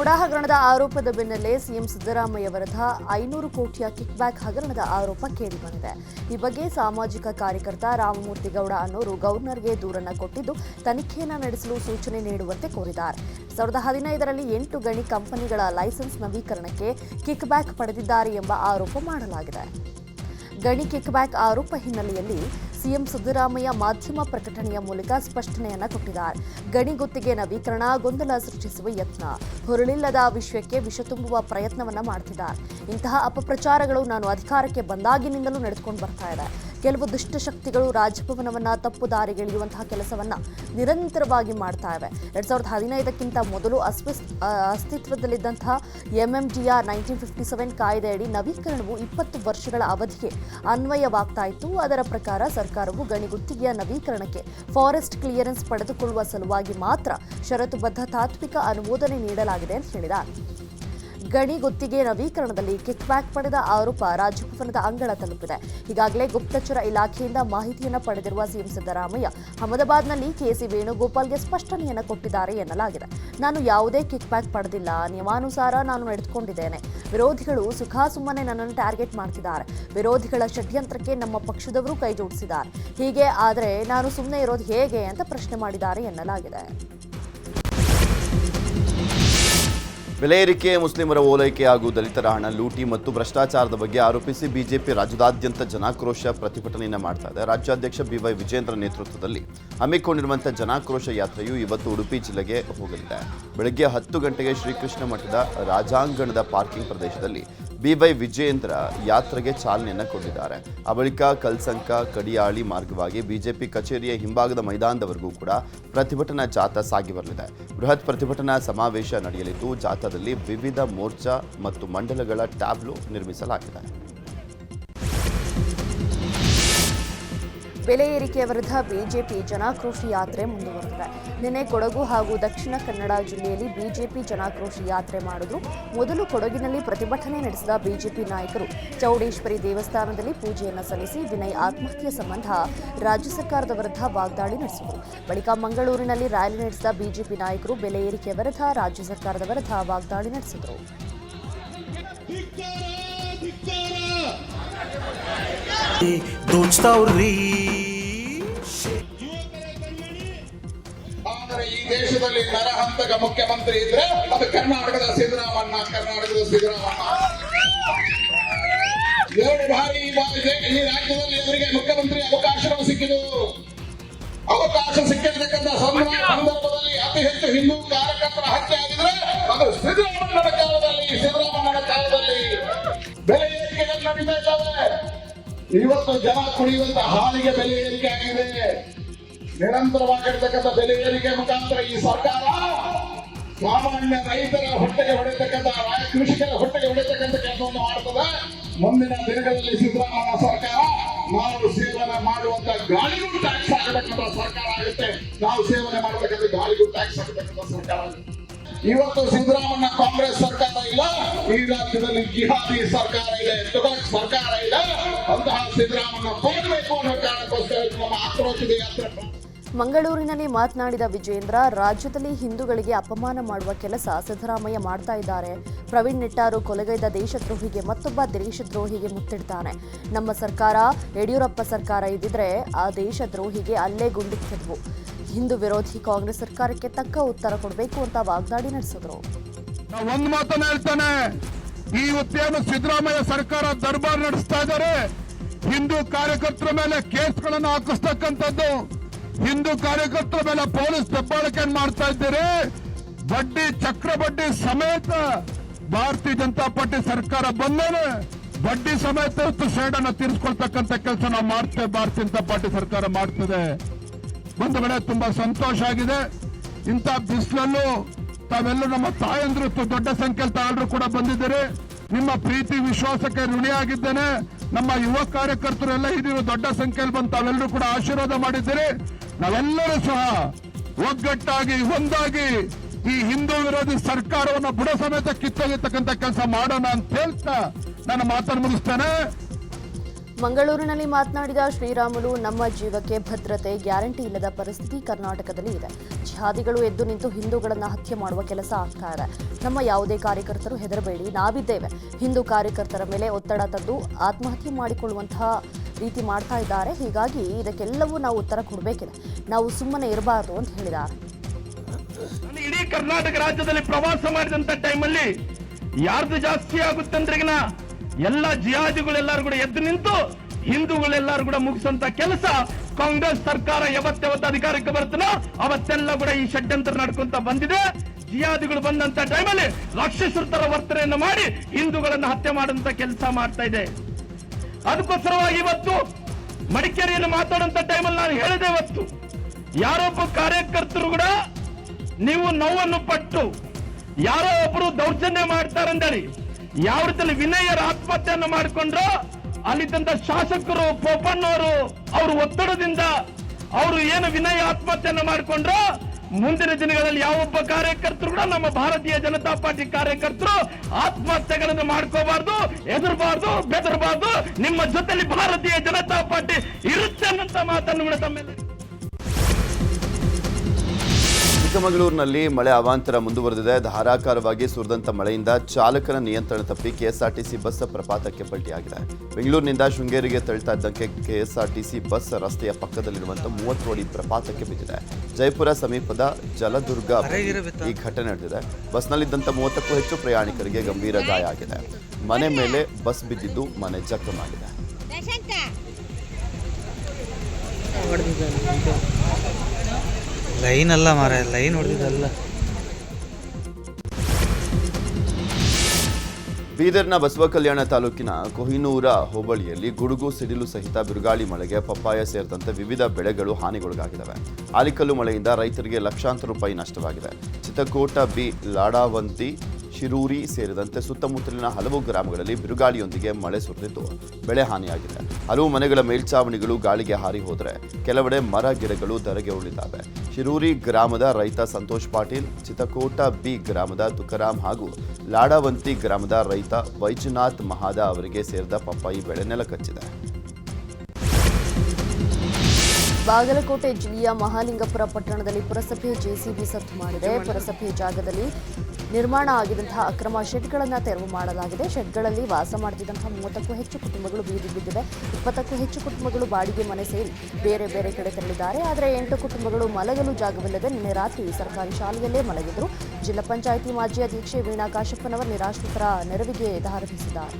ಮುಡಾ ಹಗರಣದ ಆರೋಪದ ಬೆನ್ನಲ್ಲೇ ಸಿಎಂ ಸಿದ್ದರಾಮಯ್ಯ ವಿರುದ್ಧ ಐನೂರು ಕೋಟಿಯ ಕಿಕ್ಬ್ಯಾಕ್ ಹಗರಣದ ಆರೋಪ ಕೇಳಿಬಂದಿದೆ ಈ ಬಗ್ಗೆ ಸಾಮಾಜಿಕ ಕಾರ್ಯಕರ್ತ ರಾಮಮೂರ್ತಿಗೌಡ ಅನ್ನೋರು ಗವರ್ನರ್ಗೆ ದೂರನ್ನ ಕೊಟ್ಟಿದ್ದು ತನಿಖೆಯನ್ನು ನಡೆಸಲು ಸೂಚನೆ ನೀಡುವಂತೆ ಕೋರಿದ್ದಾರೆ. ಸಾವಿರದ ಹದಿನೈದರಲ್ಲಿ ಎಂಟು ಗಣಿ ಕಂಪನಿಗಳ ಲೈಸೆನ್ಸ್ ನವೀಕರಣಕ್ಕೆ ಕಿಕ್ಬ್ಯಾಕ್ ಪಡೆದಿದ್ದಾರೆ ಎಂಬ ಆರೋಪ ಮಾಡಲಾಗಿದೆ. ಗಣಿ ಕಿಕ್ಬ್ಯಾಕ್ ಆರೋಪ ಹಿನ್ನೆಲೆಯಲ್ಲಿ ಸಿಎಂ ಸಿದ್ದರಾಮಯ್ಯ ಮಾಧ್ಯಮ ಪ್ರಕಟಣೆಯ ಮೂಲಕ ಸ್ಪಷ್ಟನೆಯನ್ನ ಕೊಟ್ಟಿದ್ದಾರೆ. ಗಣಿ ಗುತ್ತಿಗೆ ನವೀಕರಣ, ಗೊಂದಲ ಸೃಷ್ಟಿಸುವ ಯತ್ನ, ಹುರುಳಿಲ್ಲದ ವಿಷಯಕ್ಕೆ ವಿಷ ತುಂಬುವ ಪ್ರಯತ್ನವನ್ನ ಮಾಡ್ತಿದ್ದಾರೆ. ಇಂತಹ ಅಪಪ್ರಚಾರಗಳು ನಾನು ಅಧಿಕಾರಕ್ಕೆ ಬಂದಾಗಿನಿಂದಲೂ ನಡೆದುಕೊಂಡು ಬರ್ತಾ ಇದೆ. ಕೆಲವು ದುಷ್ಟಶಕ್ತಿಗಳು ರಾಜಭವನವನ್ನು ತಪ್ಪು ದಾರಿಗೆಳೆಯುವಂತಹ ಕೆಲಸವನ್ನು ನಿರಂತರವಾಗಿ ಮಾಡ್ತಾ ಇವೆ. ಎರಡು ಸಾವಿರದ ಹದಿನೈದಕ್ಕಿಂತ ಮೊದಲು ಅಸ್ವಿಸ್ ಅಸ್ತಿತ್ವದಲ್ಲಿದ್ದಂತಹ ಆರ್ ನೈನ್ಟೀನ್ ಫಿಫ್ಟಿ ಸೆವೆನ್ ಕಾಯ್ದೆಯಡಿ ನವೀಕರಣವು ಇಪ್ಪತ್ತು ವರ್ಷಗಳ ಅವಧಿಗೆ ಅನ್ವಯವಾಗ್ತಾ ಇತ್ತು. ಅದರ ಪ್ರಕಾರ ಸರ್ಕಾರವು ಗಣಿ ಗುತ್ತಿಗೆಯ ನವೀಕರಣಕ್ಕೆ ಫಾರೆಸ್ಟ್ ಕ್ಲಿಯರೆನ್ಸ್ ಪಡೆದುಕೊಳ್ಳುವ ಸಲುವಾಗಿ ಮಾತ್ರ ಷರತ್ತುಬದ್ಧ ತಾತ್ವಿಕ ಅನುಮೋದನೆ ನೀಡಲಾಗಿದೆ ಎಂದು ಹೇಳಿದ್ದಾರೆ. ಗಣಿ ಗುತ್ತಿಗೆ ನವೀಕರಣದಲ್ಲಿ ಕಿಕ್ಬ್ಯಾಕ್ ಪಡೆದ ಆರೋಪ ರಾಜಭವನದ ಅಂಗಳ ತಲುಪಿದೆ. ಈಗಾಗಲೇ ಗುಪ್ತಚರ ಇಲಾಖೆಯಿಂದ ಮಾಹಿತಿಯನ್ನು ಪಡೆದಿರುವ ಸಿಎಂ ಸಿದ್ದರಾಮಯ್ಯ ಅಹಮದಾಬಾದ್ನಲ್ಲಿ ಕೆಸಿ ವೇಣುಗೋಪಾಲ್ಗೆ ಸ್ಪಷ್ಟನೆಯನ್ನು ಕೊಟ್ಟಿದ್ದಾರೆ ಎನ್ನಲಾಗಿದೆ. ನಾನು ಯಾವುದೇ ಕಿಕ್ಬ್ಯಾಕ್ ಪಡೆದಿಲ್ಲ. ನಿಯಮಾನುಸಾರ ನಾನು ನಡೆದುಕೊಂಡಿದ್ದೇನೆ. ವಿರೋಧಿಗಳು ಸುಖಾಸುಮ್ಮನೆ ನನ್ನನ್ನು ಟಾರ್ಗೆಟ್ ಮಾಡ್ತಿದ್ದಾರೆ. ವಿರೋಧಿಗಳ ಷಡ್ಯಂತ್ರಕ್ಕೆ ನಮ್ಮ ಪಕ್ಷದವರು ಕೈಜೋಡಿಸಿದ್ದಾರೆ. ಹೀಗೆ ಆದರೆ ನಾನು ಸುಮ್ಮನೆ ಇರೋದು ಹೇಗೆ ಅಂತ ಪ್ರಶ್ನೆ ಮಾಡಿದ್ದಾರೆ ಎನ್ನಲಾಗಿದೆ. ಬೆಲೆ ಮುಸ್ಲಿಮರ ಓಲೈಕೆ ಹಾಗೂ ದಲಿತರ ಹಣ ಲೂಟಿ ಮತ್ತು ಭ್ರಷ್ಟಾಚಾರದ ಬಗ್ಗೆ ಆರೋಪಿಸಿ ಬಿಜೆಪಿ ರಾಜ್ಯದಾದ್ಯಂತ ಜನಾಕ್ರೋಶ ಪ್ರತಿಭಟನೆಯನ್ನು ಮಾಡ್ತಾ ಇದೆ. ರಾಜ್ಯಾಧ್ಯಕ್ಷ ಬಿವೈ ವಿಜೇಂದ್ರ ನೇತೃತ್ವದಲ್ಲಿ ಹಮ್ಮಿಕೊಂಡಿರುವಂಥ ಜನಾಕ್ರೋಶ ಯಾತ್ರೆಯು ಇವತ್ತು ಉಡುಪಿ ಜಿಲ್ಲೆಗೆ ಹೋಗಲಿದೆ. ಬೆಳಗ್ಗೆ ಹತ್ತು ಗಂಟೆಗೆ ಶ್ರೀಕೃಷ್ಣ ಮಠದ ರಾಜಾಂಗಣದ ಪಾರ್ಕಿಂಗ್ ಪ್ರದೇಶದಲ್ಲಿ ಬಿವೈ ವಿಜೇಂದ್ರ ಯಾತ್ರೆಗೆ ಚಾಲನೆಯನ್ನು ಕೊಟ್ಟಿದ್ದಾರೆ. ಆ ಬಳಿಕ ಕಲ್ಸಂಕ, ಕಡಿಯಾಳಿ ಮಾರ್ಗವಾಗಿ ಬಿಜೆಪಿ ಕಚೇರಿಯ ಹಿಂಭಾಗದ ಮೈದಾನದವರೆಗೂ ಕೂಡ ಪ್ರತಿಭಟನಾ ಜಾಥಾ ಸಾಗಿ ಬರಲಿದೆ. ಬೃಹತ್ ಪ್ರತಿಭಟನಾ ಸಮಾವೇಶ ನಡೆಯಲಿದ್ದು, ಜಾಥಾದಲ್ಲಿ ವಿವಿಧ ಮೋರ್ಚಾ ಮತ್ತು ಮಂಡಲಗಳ ಟ್ಯಾಬ್ಲು ನಿರ್ಮಿಸಲಾಗಿದೆ. ಬೆಲೆ ಏರಿಕೆಯ ವಿರುದ್ಧ ಬಿಜೆಪಿ ಜನಾಕ್ರೋಶಿ ಯಾತ್ರೆ ಮುಂದುವರೆದಿದೆ. ನಿನ್ನೆ ಕೊಡಗು ಹಾಗೂ ದಕ್ಷಿಣ ಕನ್ನಡ ಜಿಲ್ಲೆಯಲ್ಲಿ ಬಿಜೆಪಿ ಜನಾಕ್ರೋಶ ಯಾತ್ರೆ ಮಾಡಿದ್ರು. ಮೊದಲು ಕೊಡಗಿನಲ್ಲಿ ಪ್ರತಿಭಟನೆ ನಡೆಸಿದ ಬಿಜೆಪಿ ನಾಯಕರು. ಚೌಡೇಶ್ವರಿ ದೇವಸ್ಥಾನದಲ್ಲಿ ಪೂಜೆಯನ್ನು ಸಲ್ಲಿಸಿ ವಿನಯ್ ಆತ್ಮಹತ್ಯೆ ಸಂಬಂಧ ರಾಜ್ಯ ಸರ್ಕಾರದ ವಿರುದ್ಧ ವಾಗ್ದಾಳಿ ನಡೆಸಿದರು. ಬಳಿಕ ಮಂಗಳೂರಿನಲ್ಲಿ ರ್ಯಾಲಿ ನಡೆಸಿದ ಬಿಜೆಪಿ ನಾಯಕರು ಬೆಲೆ ಏರಿಕೆ ವಿರುದ್ಧ ರಾಜ್ಯ ಸರ್ಕಾರದ ವಿರುದ್ಧ ವಾಗ್ದಾಳಿ ನಡೆಸಿದರು. ದೇಶದಲ್ಲಿ ನರಹಂತಕ ಮುಖ್ಯಮಂತ್ರಿ ಇದ್ರೆ ಅದು ಕರ್ನಾಟಕದ ಸಿದ್ದರಾಮಣ್ಣ ಕರ್ನಾಟಕದ ಸಿದ್ದರಾಮಣ್ಣ. ಎರಡು ಬಾರಿ ಈ ರಾಜ್ಯದಲ್ಲಿ ಅವರಿಗೆ ಮುಖ್ಯಮಂತ್ರಿ ಅವಕಾಶಗಳು ಸಿಕ್ಕಿತು ಅವಕಾಶ ಸಿಕ್ಕಿರ್ತಕ್ಕಂಥ ಸಂದರ್ಭ- ಸಂದರ್ಭದಲ್ಲಿ ಅತಿ ಹೆಚ್ಚು ಹಿಂದೂ ಕಾರ್ಯಕರ್ತರ ಹತ್ಯೆ ಆಗಿದ್ರೆ ಅದು ಸಿದ್ದರಾಮಣ್ಣನ ಕಾಲದಲ್ಲಿ ಸಿದ್ದರಾಮಣ್ಣನ ಕಾಲದಲ್ಲಿ ಬೆಲೆ ಏರಿಕೆಗಳು ನಡೀತಾ ಇದ್ದಾವೆ. ಇವತ್ತು ಜನ ಕುಡಿಯುವಂತ ಹಾಲಿಗೆ ಬೆಲೆ ಏರಿಕೆ ಆಗಿದೆ. ನಿರಂತರವಾಗಿರ್ತಕ್ಕಂಥ ಬೆಲೆ ಏರಿಕೆ ಮುಖಾಂತರ ಈ ಸರ್ಕಾರ ಸಾಮಾನ್ಯ ರೈತರ ಹೊಟ್ಟೆಗೆ ಹೊಡೆಯತಕ್ಕಂಥ ಕೃಷಿಕರ ಹೊಟ್ಟೆಗೆ ಹೊಡೆಯತಕ್ಕಂಥ ಕೆಲಸವನ್ನು ಮಾಡ್ತದೆ. ಮುಂದಿನ ದಿನಗಳಲ್ಲಿ ಸಿದ್ದರಾಮಯ್ಯ ಸರ್ಕಾರ, ನಾವು ಸೇವನೆ ಮಾಡುವಂತ ಗಾಳಿಗೂ ಟ್ಯಾಕ್ಸ್ ಆಗತಕ್ಕಂಥ ಸರ್ಕಾರ ಆಗುತ್ತೆ. ನಾವು ಸೇವನೆ ಮಾಡತಕ್ಕಂಥ ಗಾಳಿಗೂ ಟ್ಯಾಕ್ಸ್ ಆಗತಕ್ಕಂಥ ಸರ್ಕಾರ ಇವತ್ತು ಸಿದ್ದರಾಮಯ್ಯ ಕಾಂಗ್ರೆಸ್ ಸರ್ಕಾರ ಇಲ್ಲ, ಈ ರಾಜ್ಯದಲ್ಲಿ ಜಿಹಾದಿ ಸರ್ಕಾರ ಇದೆ ತುಗಕ್ ಸರ್ಕಾರ ಇದೆ. ಅಂತಹ ಸಿದ್ದರಾಮಯ್ಯ ಕೊಡಬೇಕು ಅನ್ನೋ ಕಾರಣಕ್ಕೋಸ್ಕರ ನಮ್ಮ ಆಕ್ರೋಶದ ಯಾತ್ರೆ ಮಂಗಳೂರಿನಲ್ಲಿ ಮಾತನಾಡಿದ ವಿಜೇಂದ್ರ, ರಾಜ್ಯದಲ್ಲಿ ಹಿಂದೂಗಳಿಗೆ ಅಪಮಾನ ಮಾಡುವ ಕೆಲಸ ಸಿದ್ದರಾಮಯ್ಯ ಮಾಡ್ತಾ ಇದ್ದಾರೆ. ಪ್ರವೀಣ್ ನಿಟ್ಟಾರು ಕೊಲೆಗೈದ ದೇಶದ್ರೋಹಿಗೆ ಮತ್ತೊಬ್ಬ ದೇಶದ್ರೋಹಿಗೆ ಮುತ್ತಿಡ್ತಾನೆ. ನಮ್ಮ ಸರ್ಕಾರ, ಯಡಿಯೂರಪ್ಪ ಸರ್ಕಾರ ಇದ್ದಿದ್ರೆ ಆ ದೇಶದ್ರೋಹಿಗೆ ಅಲ್ಲೇ ಗುಂಡಿಕ್ತಿದ್ವು ಹಿಂದೂ ವಿರೋಧಿ ಕಾಂಗ್ರೆಸ್ ಸರ್ಕಾರಕ್ಕೆ ತಕ್ಕ ಉತ್ತರ ಕೊಡಬೇಕು ಅಂತ ವಾಗ್ದಾಳಿ ನಡೆಸಿದ್ರು. ಈ ಸಿದ್ದರಾಮಯ್ಯ ಸರ್ಕಾರ ದರ್ಬಾರ್ ನಡೆಸ್ತಾ ಇದ್ದಾರೆ. ಹಿಂದೂ ಕಾರ್ಯಕರ್ತರ ಮೇಲೆ ಕೇಸ್ಗಳನ್ನು ಹಾಕಿಸ್ತಕ್ಕಂಥದ್ದು ಹಿಂದೂ ಕಾರ್ಯಕರ್ತರ ಮೇಲೆ ಪೊಲೀಸ್ ದಬ್ಬಾಳಿಕೆ ಮಾಡ್ತಾ ಇದ್ದೀರಿ. ಬಡ್ಡಿ, ಚಕ್ರ ಬಡ್ಡಿ ಸಮೇತ ಭಾರತೀಯ ಜನತಾ ಪಾರ್ಟಿ ಸರ್ಕಾರ ಬಂದೇನೆ ಬಡ್ಡಿ ಸಮೇತ ಸೇಡನ್ನ ತೀರಿಸ್ಕೊಳ್ತಕ್ಕಂಥ ಕೆಲಸ ನಾವು ಮಾಡ್ತೇವೆ, ಭಾರತೀಯ ಜನತಾ ಪಾರ್ಟಿ ಸರ್ಕಾರ ಮಾಡ್ತದೆ. ಒಂದು ಕಡೆ ತುಂಬಾ ಸಂತೋಷ ಆಗಿದೆ. ಇಂಥ ಬಿಸಿಲಲ್ಲೂ ತಾವೆಲ್ಲರೂ ನಮ್ಮ ತಾಯಂದ್ರು ದೊಡ್ಡ ಸಂಖ್ಯೆಯಲ್ಲಿ ತಾಳರು ಕೂಡ ಬಂದಿದ್ದೀರಿ. ನಿಮ್ಮ ಪ್ರೀತಿ, ವಿಶ್ವಾಸಕ್ಕೆ ಋಣಿಯಾಗಿದ್ದೇನೆ. ನಮ್ಮ ಯುವ ಕಾರ್ಯಕರ್ತರು ಎಲ್ಲ ಇದೀರು ದೊಡ್ಡ ಸಂಖ್ಯೆಯಲ್ಲಿ ಬಂದು ತಾವೆಲ್ಲರೂ ಕೂಡ ಆಶೀರ್ವಾದ ಮಾಡಿದ್ದೀರಿ. ನಾವೆಲ್ಲರೂ ಸಹ ಒಗ್ಗಟ್ಟಾಗಿ, ಒಂದಾಗಿ ಈ ಹಿಂದೂ ವಿರೋಧಿ ಸರ್ಕಾರವನ್ನು ಬುಡ ಸಮೇತ ಕಿತ್ತೊಗಿರ್ತಕ್ಕಂಥ ಕೆಲಸ ಮಾಡೋಣ ಅಂತ ಹೇಳ್ತಾ ನನ್ನ ಮಾತನ್ನು ಮುಗಿಸ್ತೇನೆ. ಮಂಗಳೂರಿನಲ್ಲಿ ಮಾತನಾಡಿದ ಶ್ರೀರಾಮುಲು, ನಮ್ಮ ಜೀವಕ್ಕೆ ಭದ್ರತೆ ಗ್ಯಾರಂಟಿ ಇಲ್ಲದ ಪರಿಸ್ಥಿತಿ ಕರ್ನಾಟಕದಲ್ಲಿ ಇದೆ. ಜಿಹಾದಿಗಳು ಎದ್ದು ನಿಂತು ಹಿಂದೂಗಳನ್ನು ಹತ್ಯೆ ಮಾಡುವ ಕೆಲಸ ಆಗ್ತಾ ಇದೆ. ನಮ್ಮ ಯಾವುದೇ ಕಾರ್ಯಕರ್ತರು ಹೆದರಬೇಡಿ, ನಾವಿದ್ದೇವೆ. ಹಿಂದೂ ಕಾರ್ಯಕರ್ತರ ಮೇಲೆ ಒತ್ತಡ ತಂದು ಆತ್ಮಹತ್ಯೆ ಮಾಡಿಕೊಳ್ಳುವಂತಹ ರೀತಿ ಮಾಡ್ತಾ ಇದ್ದಾರೆ. ಹೀಗಾಗಿ ಇದಕ್ಕೆಲ್ಲವೂ ನಾವು ಉತ್ತರ ಕೊಡಬೇಕಿದೆ. ನಾವು ಸುಮ್ಮನೆ ಇರಬಾರದು ಅಂತ ಹೇಳಿದ್ದಾರೆ. ಇಡೀ ಕರ್ನಾಟಕ ರಾಜ್ಯದಲ್ಲಿ ಪ್ರವಾಸ ಮಾಡಿದಂತ ಟೈಮಲ್ಲಿ ಯಾರ್ದು ಜಾಸ್ತಿ ಆಗುತ್ತೆ ಅಂದ್ರೆಗಿನ ಎಲ್ಲ ಜಿಯಾದಿಗಳೆಲ್ಲರೂ ಕೂಡ ಎದ್ದು ನಿಂತು ಹಿಂದೂಗಳೆಲ್ಲರೂ ಕೂಡ ಮುಗಿಸಂತ ಕೆಲಸ ಕಾಂಗ್ರೆಸ್ ಸರ್ಕಾರ ಯಾವತ್ತು ಯಾವತ್ತು ಅಧಿಕಾರಕ್ಕೆ ಬರ್ತನೋ ಅವತ್ತೆಲ್ಲ ಕೂಡ ಈ ಷಡ್ಯಂತ್ರ ನಡ್ಕೊಂತ ಬಂದಿದೆ. ಜಿಯಾದಿಗಳು ಬಂದಂತ ಟೈಮಲ್ಲಿ ರಾಕ್ಷಸರ ತರ ವರ್ತನೆಯನ್ನು ಮಾಡಿ ಹಿಂದೂಗಳನ್ನು ಹತ್ಯೆ ಮಾಡುವಂತ ಕೆಲಸ ಮಾಡ್ತಾ ಇದೆ. ಅದಕ್ಕೋಸ್ಕರವಾಗಿ ಇವತ್ತು ಮಡಿಕೇರಿಯಲ್ಲಿ ಮಾತಾಡುವಂತ ಟೈಮಲ್ಲಿ ನಾನು ಹೇಳಿದೆ ಇವತ್ತು. ಯಾರೊಬ್ಬ ಕಾರ್ಯಕರ್ತರು ಕೂಡ ನೀವು ನೋವನ್ನು ಪಟ್ಟು ಯಾರೋ ಒಬ್ರು ದೌರ್ಜನ್ಯ ಮಾಡ್ತಾರಂದೇಳಿ, ಯಾವ ರೀತಿಯಲ್ಲಿ ವಿನಯರ ಆತ್ಮಹತ್ಯೆಯನ್ನು ಮಾಡಿಕೊಂಡ್ರು, ಅಲ್ಲಿದ್ದಂತ ಶಾಸಕರು, ಪೋಪಣ್ಣವರು ಅವರು ಒತ್ತಡದಿಂದ ಅವರು ಏನು ವಿನಯ ಆತ್ಮಹತ್ಯೆಯನ್ನು ಮಾಡಿಕೊಂಡ್ರು ಮುಂದಿನ ದಿನಗಳಲ್ಲಿ ಯಾವೊಬ್ಬ ಕಾರ್ಯಕರ್ತರು ಕೂಡ ನಮ್ಮ ಭಾರತೀಯ ಜನತಾ ಪಾರ್ಟಿ ಕಾರ್ಯಕರ್ತರು ಆತ್ಮಹತ್ಯೆಗಳನ್ನು ಮಾಡ್ಕೋಬಾರ್ದು ಎದುರಬಾರ್ದು ಬೆದರಬಾರ್ದು. ನಿಮ್ಮ ಜೊತೆಲಿ ಭಾರತೀಯ ಜನತಾ ಪಾರ್ಟಿ ಇರುತ್ತೆ ಅನ್ನಂತ ಮಾತನ್ನು ಕೂಡ ತಮ್ಮೆಲ್ಲ ಚಿಕ್ಕಮಗಳೂರಿನಲ್ಲಿ ಮಳೆ ಅವಾಂತರ ಮುಂದುವರೆದಿದೆ. ಧಾರಾಕಾರವಾಗಿ ಸುರಿದಂತ ಮಳೆಯಿಂದ ಚಾಲಕನ ನಿಯಂತ್ರಣ ತಪ್ಪಿ ಕೆಎಸ್ಆರ್ಟಿಸಿ ಬಸ್ ಪ್ರಪಾತಕ್ಕೆ ಪಲ್ಟಿಯಾಗಿದೆ. ಬೆಂಗಳೂರಿನಿಂದ ಶೃಂಗೇರಿಗೆ ತಳ್ತಾ ಇದ್ದಂತೆ ಕೆಎಸ್ಆರ್ಟಿಸಿ ಬಸ್ ರಸ್ತೆಯ ಪಕ್ಕದಲ್ಲಿರುವಂತಹ ಮೂವತ್ತು ಅಡಿ ಪ್ರಪಾತಕ್ಕೆ ಬಿದ್ದಿದೆ. ಜೈಪುರ ಸಮೀಪದ ಜಲದುರ್ಗ ಈ ಘಟನೆ ನಡೆದಿದೆ. ಬಸ್ನಲ್ಲಿದ್ದಂಥ ಮೂವತ್ತಕ್ಕೂ ಹೆಚ್ಚು ಪ್ರಯಾಣಿಕರಿಗೆ ಗಂಭೀರ ಗಾಯ ಆಗಿದೆ. ಮನೆ ಮೇಲೆ ಬಸ್ ಬಿದ್ದಿದ್ದು ಮನೆ ಜಖಮಾಗಿದೆ ಪ್ರಶಾಂತ. ಲೈನ್ ಅಲ್ಲ ಮಾರ ಲೈನ್ ಹೊಡೆದಿದ್ದಲ್ಲ ಬೀದರ್ನ ಬಸವ ಕಲ್ಯಾಣ ತಾಲೂಕಿನ ಕೊಹಿನೂರ ಹೋಬಳಿಯಲ್ಲಿ ಗುಡುಗು, ಸಿಡಿಲು ಸಹಿತ ಬಿರುಗಾಳಿ ಮಳೆಗೆ ಪಪ್ಪಾಯ ಸೇರಿದಂತೆ ವಿವಿಧ ಬೆಳೆಗಳು ಹಾನಿಗೊಳಗಾಗಿದ್ದಾವೆ. ಆಲಿಕಲ್ಲು ಮಳೆಯಿಂದ ರೈತರಿಗೆ ಲಕ್ಷಾಂತರ ರೂಪಾಯಿ ನಷ್ಟವಾಗಿದೆ. ಚಿತ್ರಕೋಟ ಬಿ, ಲಾಡಾವಂತಿ ಶಿರೂರಿ ಸೇರಿದಂತೆ ಸುತ್ತಮುತ್ತಲಿನ ಹಲವು ಗ್ರಾಮಗಳಲ್ಲಿ ಬಿರುಗಾಳಿಯೊಂದಿಗೆ ಮಳೆ ಸುರಿದಿದ್ದು ಬೆಳೆ ಹಾನಿಯಾಗಿದೆ. ಹಲವು ಮನೆಗಳ ಮೇಲ್ಛಾವಣಿಗಳು ಗಾಳಿಗೆ ಹಾರಿ ಹೋದರೆ ಕೆಲವೆಡೆ ಮರ ಗಿಡಗಳು ಧರೆಗೆ ಉಳಿದಾವೆ ಶಿರೂರಿ ಗ್ರಾಮದ ರೈತ ಸಂತೋಷ್ ಪಾಟೀಲ್ ಚಿತಕೋಟ ಬಿ ಗ್ರಾಮದ ತುಕಾರಾಮ್ ಹಾಗೂ ಲಾಡಾವಂತಿ ಗ್ರಾಮದ ರೈತ ವೈಜನಾಥ್ ಮಹಾದ ಅವರಿಗೆ ಸೇರಿದ ಪಪ್ಪಾಯಿ ಬೆಳೆ ನೆಲಕಚ್ಚಿದೆ. ಬಾಗಲಕೋಟೆ ಜಿಲ್ಲೆಯ ಮಹಾಲಿಂಗಪುರ ಪಟ್ಟಣದಲ್ಲಿ ಪುರಸಭೆ ಜೆಸಿಬಿ ಸತ್ತು ಮಾಡಿದೆ. ಪುರಸಭೆ ಜಾಗದಲ್ಲಿ ನಿರ್ಮಾಣ ಆಗಿದಂತಹ ಅಕ್ರಮ ಶೆಡ್ಗಳನ್ನು ತೆರವು ಮಾಡಲಾಗಿದೆ. ಶೆಡ್ಗಳಲ್ಲಿ ವಾಸ ಮಾಡ್ತಿದ್ದಂತಹ ಮೂವತ್ತಕ್ಕೂ ಹೆಚ್ಚು ಕುಟುಂಬಗಳು ಬೀದಿ ಬಿದ್ದಿವೆ. ಇಪ್ಪತ್ತಕ್ಕೂ ಹೆಚ್ಚು ಕುಟುಂಬಗಳು ಬಾಡಿಗೆ ಮನೆ ಸೇರಿ ಬೇರೆ ಬೇರೆ ಕಡೆ ತೆರಳಿದ್ದಾರೆ. ಆದರೆ ಎಂಟು ಕುಟುಂಬಗಳು ಮಲಗಲು ಜಾಗವಿಲ್ಲದೆ ನಿನ್ನೆ ರಾತ್ರಿ ಸರ್ಕಾರಿ ಶಾಲೆಯಲ್ಲೇ ಮಲಗಿದ್ರು. ಜಿಲ್ಲಾ ಪಂಚಾಯಿತಿ ಮಾಜಿ ಅಧ್ಯಕ್ಷೆ ವೀಣಾ ಕಾಶಪ್ಪನವರ್ ನಿರಾಶ್ರಿತರ ನೆರವಿಗೆ ಧಾರಣಿಸಿದ್ದಾರೆ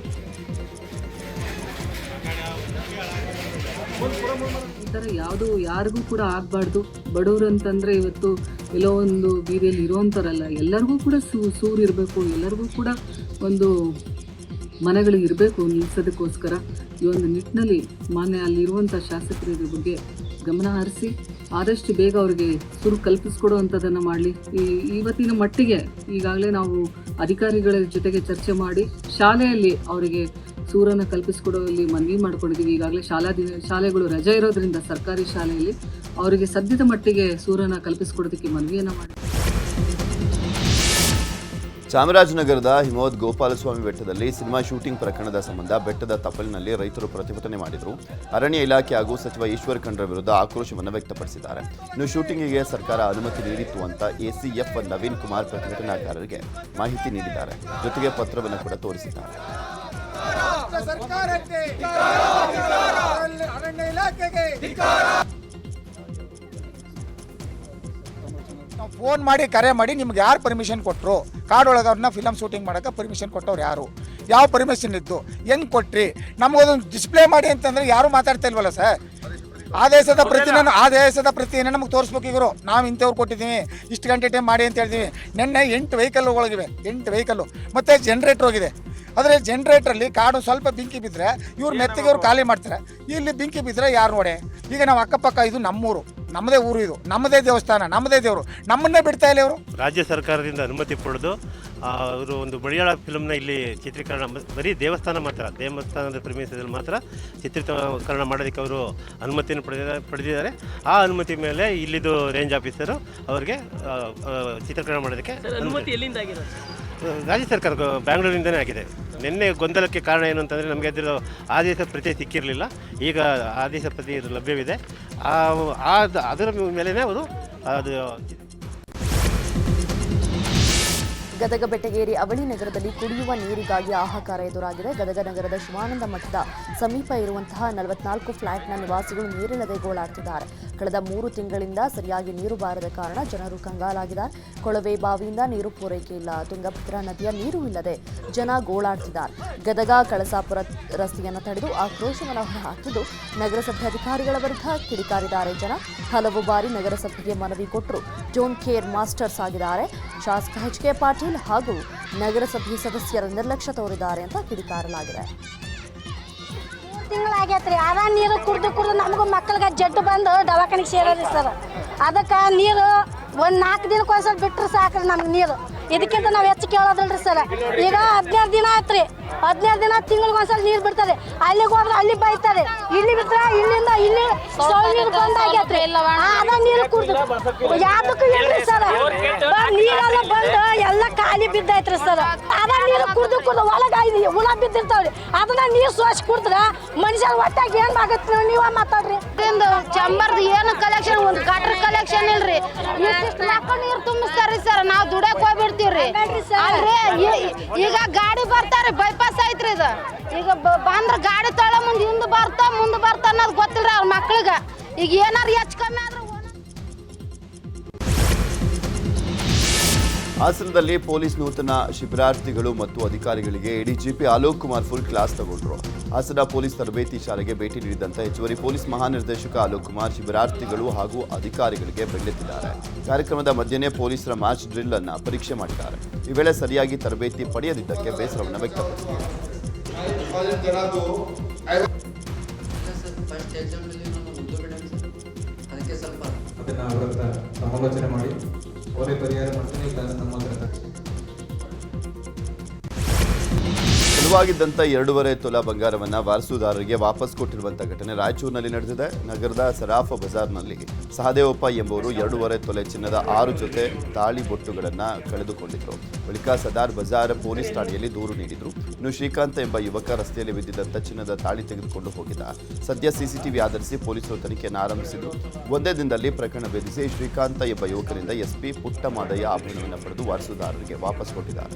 ಈ ಥರ ಯಾವುದು ಯಾರಿಗೂ ಕೂಡ ಆಗಬಾರ್ದು. ಬಡವರು ಅಂತಂದರೆ ಇವತ್ತು ಎಲ್ಲೋ ಒಂದು ಬೀದಿಯಲ್ಲಿ ಇರೋವಂಥರಲ್ಲ ಎಲ್ಲರಿಗೂ ಕೂಡ ಸೂ, ಸೂರು ಇರಬೇಕು. ಎಲ್ಲರಿಗೂ ಕೂಡ ಒಂದು ಮನೆಗಳು ಇರಬೇಕು ನಿಲ್ಸೋದಕ್ಕೋಸ್ಕರ. ಈ ಒಂದು ನಿಟ್ಟಿನಲ್ಲಿ ಮಾನ್ಯ ಅಲ್ಲಿರುವಂಥ ಶಾಸಕರ ಬಗ್ಗೆ ಗಮನ ಹರಿಸಿ, ಆದಷ್ಟು ಬೇಗ ಅವರಿಗೆ ಸುರು ಕಲ್ಪಿಸ್ಕೊಡುವಂಥದ್ದನ್ನು ಮಾಡಲಿ. ಈ, ಇವತ್ತಿನ ಮಟ್ಟಿಗೆ ಈಗಾಗಲೇ ನಾವು ಅಧಿಕಾರಿಗಳ ಜೊತೆಗೆ ಚರ್ಚೆ ಮಾಡಿ, ಶಾಲೆಯಲ್ಲಿ ಅವರಿಗೆ ಸೂರನ್ನು ಕಲ್ಪಿಸಿಕೊಡುವಲ್ಲಿ ಮನವಿ ಮಾಡ್ಕೊಂಡಿದ್ದೀವಿ ಈಗಾಗಲೇ ಶಾಲಾ ದಿನ, ಶಾಲೆಗಳು ರಜೆ ಇರೋದ್ರಿಂದ ಸರ್ಕಾರಿ ಶಾಲೆಯಲ್ಲಿ ಅವರಿಗೆ ಸದ್ಯದ ಮಟ್ಟಿಗೆ ಸೂರನ್ನು ಕಲ್ಪಿಸಿಕೊಡೋದಕ್ಕೆ ಮನವಿಯನ್ನು ಮಾಡಿ ಚಾಮರಾಜನಗರದ ಹಿಮೋದ್ ಗೋಪಾಲಸ್ವಾಮಿ ಬೆಟ್ಟದಲ್ಲಿ ಸಿನಿಮಾ ಶೂಟಿಂಗ್ ಪ್ರಕರಣದ ಸಂಬಂಧ ಬೆಟ್ಟದ ತಪ್ಪಲಿನಲ್ಲಿ ರೈತರು ಪ್ರತಿಭಟನೆ ಮಾಡಿದರು. ಅರಣ್ಯ ಇಲಾಖೆ ಹಾಗೂ ಸಚಿವ ಈಶ್ವರ್ ಖಂಡ್ರ ವಿರುದ್ಧ ಆಕ್ರೋಶವನ್ನು ವ್ಯಕ್ತಪಡಿಸಿದ್ದಾರೆ. ಇನ್ನು ಶೂಟಿಂಗಿಗೆ ಸರ್ಕಾರ ಅನುಮತಿ ನೀಡಿತ್ತು ಅಂತ ಎಸಿಎಫ್ ನವೀನ್ ಕುಮಾರ್ ಪ್ರತಿಭಟನಾಕಾರರಿಗೆ ಮಾಹಿತಿ ನೀಡಿದ್ದಾರೆ. ಜೊತೆಗೆ ಪತ್ರವನ್ನು ಕೂಡ ತೋರಿಸಿದ್ದಾರೆ. ಸರ್ಕಾರಕ್ಕೆ. ಅರಣ್ಯ ಇಲಾಖೆಗೆ. ನಾವು ಫೋನ್ ಮಾಡಿ ಕರೆ ಮಾಡಿ ನಿಮ್ಗೆ ಯಾರು ಪರ್ಮಿಷನ್ ಕೊಟ್ಟರು ಕಾಡೊಳಗೆ ಅವ್ರನ್ನ ಫಿಲಮ್ ಶೂಟಿಂಗ್ ಮಾಡೋಕೆ ಪರ್ಮಿಷನ್ ಕೊಟ್ಟವ್ರು ಯಾರು? ಯಾವ ಪರ್ಮಿಷನ್ ಇತ್ತು ಹೆಂಗೆ ಕೊಟ್ರಿ? ನಮಗೊಂದು ಡಿಸ್ಪ್ಲೇ ಮಾಡಿ ಅಂತಂದ್ರೆ ಯಾರು ಮಾತಾಡ್ತಾ ಇಲ್ವಲ್ಲ ಸರ್? ಆದೇಶದ ಪ್ರತಿನ ಆದೇಶದ ಪ್ರತಿನ ನಮಗೆ ತೋರಿಸ್ಬೇಕು ಇವರು. ನಾವು ಇಂಥವ್ರು ಕೊಟ್ಟಿದ್ದೀವಿ ಇಷ್ಟು ಗಂಟೆ ಟೈಮ್ ಮಾಡಿ ಅಂತ ಹೇಳ್ತೀವಿ ನಿನ್ನೆ ಎಂಟು ವೆಹಿಕಲ್ಗಳಿವೆ ಎಂಟು ವೆಹಿಕಲ್ಲು ಮತ್ತು ಜನ್ರೇಟ್ರ್ ಹೋಗಿದೆ. ಆದರೆ ಜನ್ರೇಟ್ರಲ್ಲಿ ಕಾಡು ಸ್ವಲ್ಪ ಬೆಂಕಿ ಬಿದ್ದರೆ ಇವ್ರು ಮೆತ್ತಿಗೆ ಅವ್ರು ಖಾಲಿ ಮಾಡ್ತಾರೆ. ಇಲ್ಲಿ ಬೆಂಕಿ ಬಿದ್ದರೆ ಯಾರು ನೋಡಿ? ಈಗ ನಾವು ಅಕ್ಕಪಕ್ಕ ಇದು ನಮ್ಮೂರು. ನಮ್ಮದೇ ಊರು ಇದು. ನಮ್ಮದೇ ದೇವಸ್ಥಾನ ನಮ್ಮದೇ ದೇವರು. ನಮ್ಮನ್ನೇ ಬಿಡ್ತಾ ಇಲ್ಲ ಇವರು. ರಾಜ್ಯ ಸರ್ಕಾರದಿಂದ ಅನುಮತಿ ಪಡೆದು ಅವರು ಒಂದು ಬಳಿಯಾಳ ಫಿಲಮ್ನ ಇಲ್ಲಿ ಚಿತ್ರೀಕರಣ ಬರೀ ದೇವಸ್ಥಾನ ಮಾತ್ರ ದೇವಸ್ಥಾನದ ಪ್ರಿಮಿಸದಲ್ಲಿ ಮಾತ್ರ ಚಿತ್ರೀಕರಣ ಮಾಡೋದಕ್ಕೆ ಅವರು ಅನುಮತಿಯನ್ನು ಪಡೆದ ಪಡೆದಿದ್ದಾರೆ. ಆ ಅನುಮತಿ ಮೇಲೆ ಇಲ್ಲಿದು ರೇಂಜ್ ಆಫೀಸರು ಅವರಿಗೆ ಚಿತ್ರೀಕರಣ ಮಾಡೋದಕ್ಕೆ ಅನುಮತಿ ಎಲ್ಲಿಂದ ರಾಜ್ಯ ಸರ್ಕಾರ ಬ್ಯಾಂಗ್ಳೂರಿಂದನೇ ಆಗಿದೆ. ನಿನ್ನೆ ಗೊಂದಲಕ್ಕೆ ಕಾರಣ ಏನು ಅಂತಂದರೆ ನಮಗೆ ಅದರ ಆದೇಶ ಪ್ರತಿ ಸಿಕ್ಕಿರಲಿಲ್ಲ. ಈಗ ಆದೇಶ ಪ್ರತಿ ಲಭ್ಯವಿದೆ. ಆ ಅದರ ಮೇಲೇ ಅವರು ಅದು ಗದಗ ಬೆಟ್ಟಗೇರಿ ಅವಳಿ ನಗರದಲ್ಲಿ ಕುಡಿಯುವ ನೀರಿಗಾಗಿ ಹಾಹಾಕಾರ ಎದುರಾಗಿದೆ. ಗದಗ ನಗರದ ಶಿವಾನಂದ ಮಠದ ಸಮೀಪ ಇರುವಂತಹ ನಲವತ್ನಾಲ್ಕು ಫ್ಲಾಟ್ನ ನಿವಾಸಿಗಳು ನೀರಿಲ್ಲದೆ ಗೋಳಾಡ್ತಿದ್ದಾರೆ. ಕಳೆದ ಮೂರು ತಿಂಗಳಿಂದ ಸರಿಯಾಗಿ ನೀರು ಬಾರದ ಕಾರಣ ಜನರು ಕಂಗಾಲಾಗಿದ್ದಾರೆ. ಕೊಳವೆ ಬಾವಿಯಿಂದ ನೀರು ಪೂರೈಕೆ ಇಲ್ಲ. ತುಂಗಭದ್ರಾ ನದಿಯ ನೀರು ಇಲ್ಲದೆ ಜನ ಗೋಳಾಡ್ತಿದ್ದಾರೆ. ಗದಗ ಕಳಸಾಪುರ ರಸ್ತೆಯನ್ನು ತಡೆದು ಆಕ್ರೋಶವನ್ನು ಹೊರಹಾಕಿದ್ದು ನಗರಸಭೆ ಅಧಿಕಾರಿಗಳ ವಿರುದ್ಧ ಕಿಡಿಕಾರಿದ್ದಾರೆ ಜನ. ಹಲವು ಬಾರಿ ನಗರಸಭೆಗೆ ಮನವಿ ಕೊಟ್ಟರು. ಜೋನ್ ಕೇರ್ ಮಾಸ್ಟರ್ಸ್ ಆಗಿದ್ದಾರೆ. ಶಾಸಕ ಎಚ್ ಕೆ ಪಾಟೀಲ್ ಹಾಗೂ ನಗರಸಭೆ ಸದಸ್ಯರ ನಿರ್ಲಕ್ಷ್ಯ ತೋರಿದ್ದಾರೆ ಅಂತ ಕಿಡಿಕಾರಲಾಗಿದೆ. ತಿಂಗಳಾಗೈತ್ರಿ ಅದ ನೀರು ಕುಡ್ದು ಕುಡ್ದು ನಮಗೂ ಮಕ್ಕಳಿಗೆ ಜಡ್ಡು ಬಂದು ದವಾಖಾನೆಗೆ ಸೇರೋರಿ ಸರ್. ಅದಕ್ಕೆ ನೀರು ಒಂದು ನಾಲ್ಕು ದಿನಕ್ಕೆ ಬಿಟ್ಟರೆ ಸಾಕ್ರಿ ನಮ್ಗೆ ನೀರು. ಇದಕ್ಕಿಂತ ನಾವು ಹೆಚ್ಚು ಕೇಳೋದಿಲ್ರಿ ಸರ್ ಈಗ ಹದಿನೈದು ದಿನ ಆಯ್ತ್ರಿ. ಹದಿನೈದು ದಿನ ತಿಂಗಳಿಗೆ ಒಂದ್ಸಲ ನೀರು ಬಿಡ್ತಾರೆ ಅಲ್ಲಿಗೆ ಹೋದ್ರೆ ಅಲ್ಲಿ ಬೈತಾರೆ ಇಲ್ಲಿ ಬಿಟ್ರೆ ಇಲ್ಲಿಂದ ಇಲ್ಲಿ ಸೊಳ್ಳೆ ನೀರು ಬಂದಾಗೈತ್ರಿ ಅದ ನೀರು ಕುಡ್ದು. ಯಾವ್ದಕ್ಕೂ ಇಲ್ರಿ ಸರ್ ನೀರೆಲ್ಲ ಬಂದು ಎಲ್ಲ ಖಾಲಿ ಬಿದ್ದೈತ್ರಿ ಸರ್ ಅದ ನೀರು ಕುಡ್ದು ಕುಡ್ದು ಒಳಗ ಐದು ಹುಳ ಬಿದ್ದಿರ್ತಾವ್ರಿ. ಅದನ್ನ ನೀರು ಸೋಸಿ ಕುಡಿದ್ರ ಮನುಷ್ಯರ ಒಟ್ಟಾಗಿ ಏನ್ ಆಗತ್ತೆ ನೀವ ಮಾತಾಡ್ರಿ. ಚಂಬರ್ದು ಏನು ಕಲೆಕ್ಷನ್ ಒಂದು ಗಟ್ರ ಕಲೆಕ್ಷನ್ ಇಲ್ರಿ. ನೀರು ತುಂಬಿಸ್ತಾರ್ರಿ ಸರ್ ನಾವು ದುಡಕ್ ಈಗ ಗಾಡಿ ಬರ್ತಾರೆ ಬೈಪಾಸ್ ಐತ್ರಿ ಇದು. ಈಗ ಬಂದ್ರ ಗಾಡಿ ತಳ ಮುಂದೆ ಹಿಂದ್ ಬರ್ತಾ ಮುಂದೆ ಬರ್ತಾ ಅನ್ನೋದು ಗೊತ್ತಿಲ್ಲ ಅವ್ರ ಮಕ್ಳಿಗೆ. ಈಗ ಏನಾರ ಹೆಚ್ಚು ಕಮ್ಮಿ ಹಾಸನದಲ್ಲಿ ಪೊಲೀಸ್ ನೂತನ ಶಿಬಿರಾರ್ಥಿಗಳು ಮತ್ತು ಅಧಿಕಾರಿಗಳಿಗೆ ADGP Alok Kumar full class ತಗೊಂಡ್ರು. ಹಾಸನ ಪೊಲೀಸ್ ತರಬೇತಿ ಶಾಲೆಗೆ ಭೇಟಿ ನೀಡಿದಂತ ಹೆಚ್ಚುವರಿ ಪೊಲೀಸ್ ಮಹಾನಿರ್ದೇಶಕ ಅಲೋಕ್ ಕುಮಾರ್ ಶಿಬಿರಾರ್ಥಿಗಳು ಹಾಗೂ ಅಧಿಕಾರಿಗಳಿಗೆ ಬೆಂಡೆತ್ತಿದ್ದಾರೆ ಕಾರ್ಯಕ್ರಮದ ಮಧ್ಯೆನೇ ಪೊಲೀಸರ ಮಾರ್ಚ್ ಡ್ರಿಲ್ ಅನ್ನು ಪರೀಕ್ಷೆ ಮಾಡಿದ್ದಾರೆ. ಈ ವೇಳೆ ಸರಿಯಾಗಿ ತರಬೇತಿ ಪಡೆಯದಿದ್ದಕ್ಕೆ ಬೇಸರವನ್ನು ವ್ಯಕ್ತಪಡಿಸಿದ್ದಾರೆ. ಅದನ್ನು ಅವರ ಹತ್ರ ಸಮಾಲೋಚನೆ ಮಾಡಿ ಅವರೇ ಪರಿಹಾರ ಮಾಡ್ತೀನಿ ಇಲ್ಲ ನಮ್ಮ ಹತ್ರ ಕಳುವಾಗಿದ್ದಂಥ ಎರಡೂವರೆ ತೊಲಾ ಬಂಗಾರವನ್ನ ವಾರಸುದಾರರಿಗೆ ವಾಪಸ್ ಕೊಟ್ಟಿರುವಂಥ ಘಟನೆ ರಾಯಚೂರಿನಲ್ಲಿ ನಡೆದಿದೆ. ನಗರದ ಸರಾಫ ಬಜಾರ್ನಲ್ಲಿ ಸಹದೇವಪ್ಪ ಎಂಬುವರು ಎರಡೂವರೆ ತೊಲೆ ಚಿನ್ನದ ಆರು ಜೊತೆ ತಾಳಿ ಬೊಟ್ಟುಗಳನ್ನು ಕಳೆದುಕೊಂಡಿದ್ದರು ಬಳಿಕ ಸದಾರ್ ಬಜಾರ್ ಪೊಲೀಸ್ ಠಾಣೆಯಲ್ಲಿ ದೂರು ನೀಡಿದ್ರು. ಇನ್ನು ಶ್ರೀಕಾಂತ್ ಎಂಬ ಯುವಕ ರಸ್ತೆಯಲ್ಲಿ ಬಿದ್ದಿದ್ದಂಥ ಚಿನ್ನದ ತಾಳಿ ತೆಗೆದುಕೊಂಡು ಹೋಗಿದ್ದ. ಸದ್ಯ ಸಿಸಿಟಿವಿ ಆಧರಿಸಿ ಪೊಲೀಸರು ತನಿಖೆಯನ್ನು ಆರಂಭಿಸಿದರು ಒಂದೇ ದಿನದಲ್ಲಿ ಪ್ರಕರಣ ಭೇದಿಸಿ ಶ್ರೀಕಾಂತ ಎಂಬ ಯುವಕರಿಂದ ಎಸ್ಪಿ ಪುಟ್ಟಮಾದಯ್ಯ ಆಭರಣವನ್ನು ಪಡೆದು ವಾರಸುದಾರರಿಗೆ ವಾಪಸ್ ಕೊಟ್ಟಿದ್ದಾರೆ.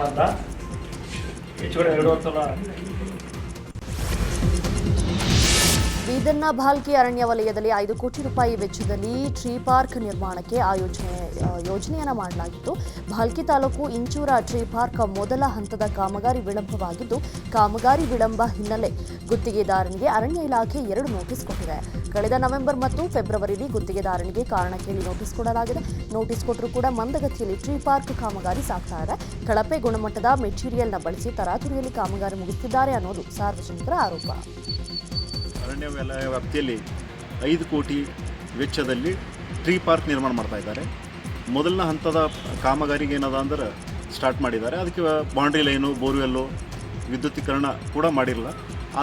ಅಂತ. ಹೆಚ್ಚು ಕಡೆ ಎರಡು ಸಲ ಬೀದರ್ನ ಭಾಲ್ಕಿ ಅರಣ್ಯ ವಲಯದಲ್ಲಿ ಐದು ಕೋಟಿ ರೂಪಾಯಿ ವೆಚ್ಚದಲ್ಲಿ ಟ್ರೀ ಪಾರ್ಕ್ ನಿರ್ಮಾಣಕ್ಕೆ ಆಯೋಜನೆ ಯೋಜನೆಯನ್ನು ಮಾಡಲಾಗಿತ್ತು. ಭಾಲ್ಕಿ ತಾಲೂಕು ಇಂಚೂರ ಟ್ರೀ ಪಾರ್ಕ್ ಮೊದಲ ಹಂತದ ಕಾಮಗಾರಿ ವಿಳಂಬವಾಗಿದ್ದು, ಕಾಮಗಾರಿ ವಿಳಂಬ ಹಿನ್ನೆಲೆ ಗುತ್ತಿಗೆದಾರನಿಗೆ ಅರಣ್ಯ ಇಲಾಖೆ ಎರಡು ನೋಟಿಸ್ ಕೊಟ್ಟಿದೆ. ಕಳೆದ ನವೆಂಬರ್ ಮತ್ತು ಫೆಬ್ರವರಿಲಿ ಗುತ್ತಿಗೆದಾರನಿಗೆ ಕಾರಣ ಕೇಳಿ ನೋಟಿಸ್ ಕೊಡಲಾಗಿದೆ. ನೋಟಿಸ್ ಕೊಟ್ಟರೂ ಕೂಡ ಮಂದಗತಿಯಲ್ಲಿ ಟ್ರೀ ಪಾರ್ಕ್ ಕಾಮಗಾರಿ ಸಾಗ್ತಾ ಇದೆ. ಕಳಪೆ ಗುಣಮಟ್ಟದ ಮೆಟೀರಿಯಲ್ನ ಬಳಸಿ ತರಾತುರಿಯಲ್ಲಿ ಕಾಮಗಾರಿ ಮುಗಿಸುತ್ತಿದ್ದಾರೆ ಅನ್ನೋದು ಸಾರ್ವಜನಿಕರ ಆರೋಪ. ಅರಣ್ಯ ವಲಯ ವ್ಯಾಪ್ತಿಯಲ್ಲಿ ಐದು ಕೋಟಿ ವೆಚ್ಚದಲ್ಲಿ ಟ್ರೀ ಪಾರ್ಕ್ ನಿರ್ಮಾಣ ಮಾಡ್ತಾ ಇದ್ದಾರೆ. ಮೊದಲನ ಹಂತದ ಕಾಮಗಾರಿಗೆ ಏನದ ಅಂದ್ರೆ ಸ್ಟಾರ್ಟ್ ಮಾಡಿದ್ದಾರೆ. ಅದಕ್ಕೆ ಬೌಂಡ್ರಿ ಲೈನು ಬೋರ್ವೆಲ್ಲು ವಿದ್ಯುತ್ತೀಕರಣ ಕೂಡ ಮಾಡಿರಲ್ಲ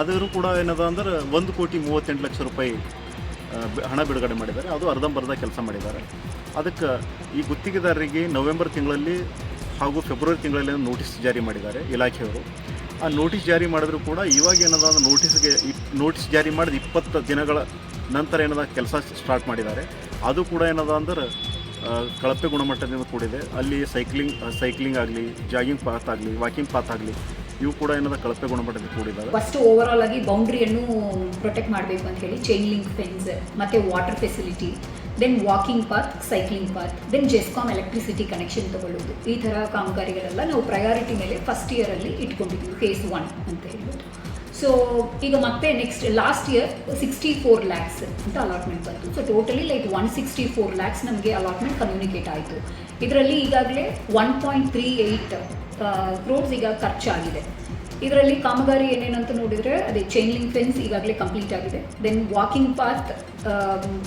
ಆದರೂ ಕೂಡ ಏನದ ಅಂದ್ರೆ ಒಂದು ಕೋಟಿ ಮೂವತ್ತೆಂಟು ಲಕ್ಷ ರೂಪಾಯಿ ಹಣ ಬಿಡುಗಡೆ ಮಾಡಿದ್ದಾರೆ. ಅದು ಅರ್ಧಂಬರ್ಧ ಕೆಲಸ ಮಾಡಿದ್ದಾರೆ. ಅದಕ್ಕೆ ಈ ಗುತ್ತಿಗೆದಾರರಿಗೆ ನವೆಂಬರ್ ತಿಂಗಳಲ್ಲಿ ಹಾಗೂ ಫೆಬ್ರವರಿ ತಿಂಗಳಲ್ಲಿ ನೋಟಿಸ್ ಜಾರಿ ಮಾಡಿದ್ದಾರೆ ಇಲಾಖೆಯವರು. ಆ ನೋಟಿಸ್ ಜಾರಿ ಮಾಡಿದ್ರು ಕೂಡ ಇವಾಗ ಏನದ ನೋಟಿಸ್ಗೆ ನೋಟಿಸ್ ಜಾರಿ ಮಾಡಿದ ಇಪ್ಪತ್ತು ದಿನಗಳ ನಂತರ ಏನದ ಕೆಲಸ ಸ್ಟಾರ್ಟ್ ಮಾಡಿದ್ದಾರೆ. ಅದು ಕೂಡ ಏನದ ಅಂದ್ರೆ ಕಳಪೆ ಗುಣಮಟ್ಟದಿಂದ ಕೂಡಿದೆ. ಅಲ್ಲಿ ಸೈಕ್ಲಿಂಗ್ ಸೈಕ್ಲಿಂಗ್ ಆಗಲಿ ಜಾಗಿಂಗ್ ಪಾತ್ ಆಗಲಿ ವಾಕಿಂಗ್ ಪಾತ್ ಆಗಲಿ, ಇವು ಕೂಡ ಏನದ ಕಳಪೆ ಗುಣಮಟ್ಟದಿಂದ ಕೂಡಿದ್ದಾವೆ ಫಸ್ಟ್ ಓವರ್ ಆಲ್ ಆಗಿ ಬೌಂಡ್ರಿಯನ್ನು ಪ್ರೊಟೆಕ್ಟ್ ಮಾಡಬೇಕು ಅಂತ ಹೇಳಿ ಚೈನ್ ಲಿಂಕ್ ಫೆನ್ಸ್ ಮತ್ತೆ water facility then walking path cycling path then GESCOM electricity connection ತಗೊಳ್ಳೋದು. ಈ ಥರ ಕಾಮಗಾರಿಗಳೆಲ್ಲ ನಾವು ಪ್ರಯಾರಿಟಿ ಮೇಲೆ ಫಸ್ಟ್ ಇಯರಲ್ಲಿ ಇಟ್ಕೊಂಡಿದ್ದೀವಿ ಫೇಸ್ ಒನ್ ಅಂತ ಹೇಳ್ಬೋದು ಸೊ ಈಗ ಮತ್ತೆ next last year sixty four lakhs ಅಂತ ಅಲಾಟ್ಮೆಂಟ್ ಬಂತು. So totally like one sixty four lakhs ನಮಗೆ ಅಲಾಟ್ಮೆಂಟ್ ಕಮ್ಯುನಿಕೇಟ್ ಆಯಿತು. ಇದರಲ್ಲಿ ಈಗಾಗಲೇ one point three eight crores ಈಗ ಖರ್ಚಾಗಿದೆ. ಇದರಲ್ಲಿ ಕಾಮಗಾರಿ ಏನೇನಂತ ನೋಡಿದ್ರೆ, ಅದೇ ಚೈನ್ ಲಿಂಕ್ ಫೆನ್ಸ್ ಈಗಾಗಲೇ ಕಂಪ್ಲೀಟ್ ಆಗಿದೆ. ದೆನ್ ವಾಕಿಂಗ್ ಪಾತ್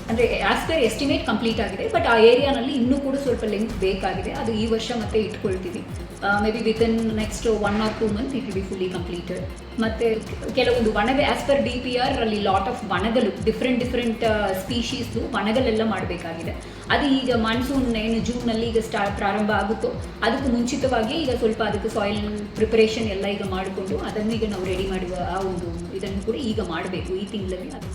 ಅಂದ್ರೆ ಆಸ್ ಪರ್ ಎಸ್ಟಿಮೇಟ್ ಕಂಪ್ಲೀಟ್ ಆಗಿದೆ. ಬಟ್ ಆ ಏರಿಯಾನಲ್ಲಿ ಇನ್ನೂ ಕೂಡ ಸ್ವಲ್ಪ ಲೆಂತ್ ಬೇಕಾಗಿದೆ. ಅದು ಈ ವರ್ಷ ಮತ್ತೆ ಇಟ್ಕೊಳ್ತೀವಿ. Maybe in next one or two month it be fully completed ಮತ್ತೆ ಕೆಲವೊಂದು ಒಣಗೆ as per D P R ಅಲ್ಲಿ ಲಾಟ್ ಆಫ್ ಒಣಗಲು ಡಿಫ್ರೆಂಟ್ ಡಿಫ್ರೆಂಟ್ ಸ್ಪೀಶೀಸ್ದು ಒಣಗಲೆಲ್ಲ ಮಾಡಬೇಕಾಗಿದೆ. ಅದು ಈಗ ಮಾನ್ಸೂನ್ ಏನು ಜೂನ್ನಲ್ಲಿ ಈಗ ಸ್ಟಾರ್ಟ್ ಪ್ರಾರಂಭ ಆಗುತ್ತೋ, ಅದಕ್ಕೂ ಮುಂಚಿತವಾಗಿ ಈಗ ಸ್ವಲ್ಪ ಅದಕ್ಕೆ ಸಾಯಿಲ್ ಪ್ರಿಪರೇಷನ್ ಎಲ್ಲ ಈಗ ಮಾಡಿಕೊಂಡು ಅದನ್ನು ಈಗ ನಾವು ರೆಡಿ ಮಾಡುವ ಆ ಒಂದು ಇದನ್ನು ಕೂಡ ಈಗ ಮಾಡಬೇಕು ಈ ತಿಂಗಳಲ್ಲಿ. ಅದು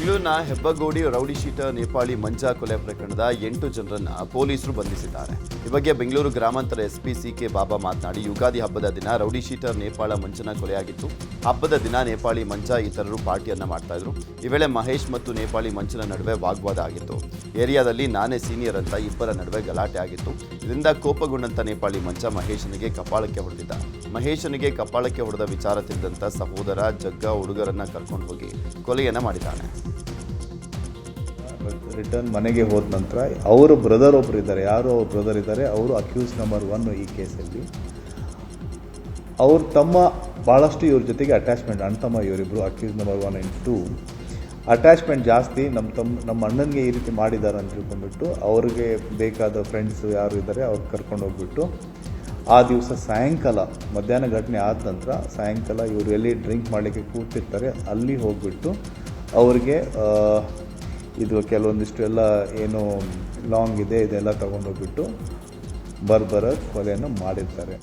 ಬೆಂಗಳೂರಿನ ಹೆಬ್ಬಗೋಡಿ ರೌಡಿ ಶೀಟರ್ ನೇಪಾಳಿ ಮಂಜಾ ಕೊಲೆ ಪ್ರಕರಣದ ಎಂಟು ಜನರನ್ನ ಪೊಲೀಸರು ಬಂಧಿಸಿದ್ದಾರೆ. ಈ ಬಗ್ಗೆ ಬೆಂಗಳೂರು ಗ್ರಾಮಾಂತರ ಎಸ್ಪಿ ಸಿ ಕೆ ಬಾಬಾ ಮಾತನಾಡಿ, ಯುಗಾದಿ ಹಬ್ಬದ ದಿನ ರೌಡಿ ಶೀಟರ್ ನೇಪಾಳ ಮಂಜನ ಕೊಲೆಯಾಗಿತ್ತು. ಹಬ್ಬದ ದಿನ ನೇಪಾಳಿ ಮಂಜ ಇತರರು ಪಾರ್ಟಿಯನ್ನ ಮಾಡ್ತಾ ಇದ್ರು. ಈ ವೇಳೆ ಮಹೇಶ್ ಮತ್ತು ನೇಪಾಳಿ ಮಂಜನ ನಡುವೆ ವಾಗ್ವಾದ ಆಗಿತ್ತು. ಏರಿಯಾದಲ್ಲಿ ನಾನೇ ಸೀನಿಯರ್ ಅಂತ ಇಬ್ಬರ ನಡುವೆ ಗಲಾಟೆ ಆಗಿತ್ತು. ಇದರಿಂದ ಕೋಪಗೊಂಡಂತ ನೇಪಾಳಿ ಮಂಜ ಮಹೇಶನಿಗೆ ಕಪಾಳಕ್ಕೆ ಹೊಡೆದಿದ್ದ. ಮಹೇಶನಿಗೆ ಕಪಾಳಕ್ಕೆ ಹೊಡೆದ ವಿಚಾರ ತಿಳಿದಂತ ಸಹೋದರ ಜಗ್ಗ ಹುಡುಗರನ್ನ ಕರ್ಕೊಂಡು ಹೋಗಿ ಕೊಲೆಯನ್ನ ಮಾಡಿದ್ದಾನೆ. ರಿಟರ್ನ್ ಮನೆಗೆ ಹೋದ ನಂತರ ಅವರು ಬ್ರದರ್ ಒಬ್ಬರು ಇದ್ದಾರೆ. ಯಾರು ಅವ್ರ ಬ್ರದರ್ ಇದ್ದಾರೆ. ಅವರು ಅಕ್ಯೂಸ್ ನಂಬರ್ ಒನ್ ಈ ಕೇಸಲ್ಲಿ. ಅವ್ರ ತಮ್ಮ ಭಾಳಷ್ಟು ಇವ್ರ ಜೊತೆಗೆ ಅಟ್ಯಾಚ್ಮೆಂಟ್ ಅಣ್ಣ ತಮ್ಮ ಇವರಿಬ್ಬರು accused number one and two. Attachment ಜಾಸ್ತಿ. ನಮ್ಮ ತಮ್ಮ ನಮ್ಮ ಅಣ್ಣನಿಗೆ ಈ ರೀತಿ ಮಾಡಿದ್ದಾರೆ ಅಂತ ತಿಳ್ಕೊಂಡ್ಬಿಟ್ಟು ಅವ್ರಿಗೆ ಬೇಕಾದ ಫ್ರೆಂಡ್ಸು ಯಾರು ಇದ್ದಾರೆ ಅವ್ರು ಕರ್ಕೊಂಡು ಹೋಗ್ಬಿಟ್ಟು ಆ ದಿವಸ ಸಾಯಂಕಾಲ, ಮಧ್ಯಾಹ್ನ ಘಟನೆ ಆದ ನಂತರ ಸಾಯಂಕಾಲ ಇವರು ಎಲ್ಲಿ ಡ್ರಿಂಕ್ ಮಾಡಲಿಕ್ಕೆ ಕೂತಿರ್ತಾರೆ, ಅಲ್ಲಿ ಹೋಗ್ಬಿಟ್ಟು ಅವ್ರಿಗೆ ಇದು ಕೆಲವೊಂದಿಷ್ಟು ಎಲ್ಲ ಏನು ಲಾಂಗ್ ಇದೆ ಇದೆಲ್ಲ ತಗೊಂಡೋಗ್ಬಿಟ್ಟು ಬರ್ಬರ ಕೊಲೆಯನ್ನು ಮಾಡಿರ್ತಾರೆ.